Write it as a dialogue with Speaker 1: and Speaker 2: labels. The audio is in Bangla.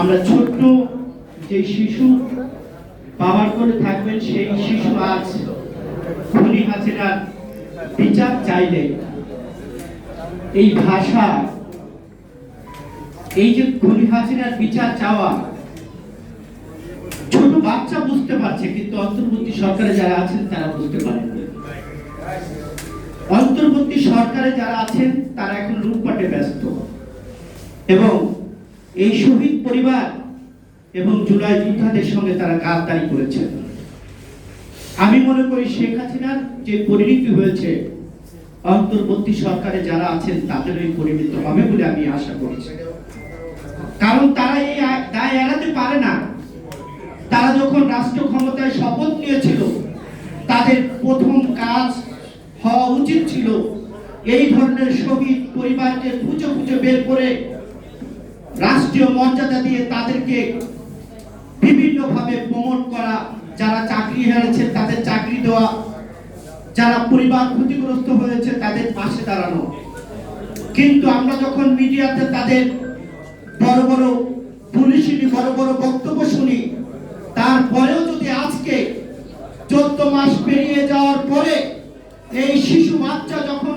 Speaker 1: আমরা ছোট্ট যে শিশু বাবার করে থাকবেন, সেই শিশু আজ খুনি হাসিনার বিচার চাইলে। এই ভাষা, এই যে খুনি হাসিনার বিচার চাওয়া, ছোট বাচ্চা বুঝতে পারছে, কিন্তু অন্তর্বর্তী সরকারে যারা আছেন, তারা বুঝতে পারেন অন্তর্বর্তী সরকারে যারা আছেন, তারা এখন লুটপাটে ব্যস্ত। এবং এই শহীদ পরিবার এবং জুলাই যোদ্ধাদের সঙ্গে তারা গাদ্দারি করেছেন। আমি মনে করি শেখ হাসিনার যে পরিণতি হয়েছে, অন্তর্বর্তী সরকারে যারা আছেন তাদের ওই পরিণতি হবে বলে আমি আশা করছি। কারণ তারা এই দায় এড়াতে পারে না। তারা যখন রাষ্ট্র ক্ষমতায় শপথ নিয়েছিল, তাদের প্রথম কাজ হওয়া উচিত ছিল এই ধরনের শহীদ পরিবারকে খুঁজে খুঁজে বের করে রাষ্ট্রীয় মর্যাদা দিয়ে তাদেরকে বিভিন্নভাবে প্রমোট করা, যারা চাকরি হারিয়েছে তাদের চাকরি দেওয়া, যারা পরিবার ক্ষতিগ্রস্ত হয়েছে তাদের পাশে দাঁড়ানো। কিন্তু আমরা যখন মিডিয়াতে তাদের বড় বড় পুলিশি বড় বড় বক্তব্য শুনি, তারপরেও যদি আজকে চোদ্দ মাস পেরিয়ে যাওয়ার পরে এই শিশু বাচ্চা যখন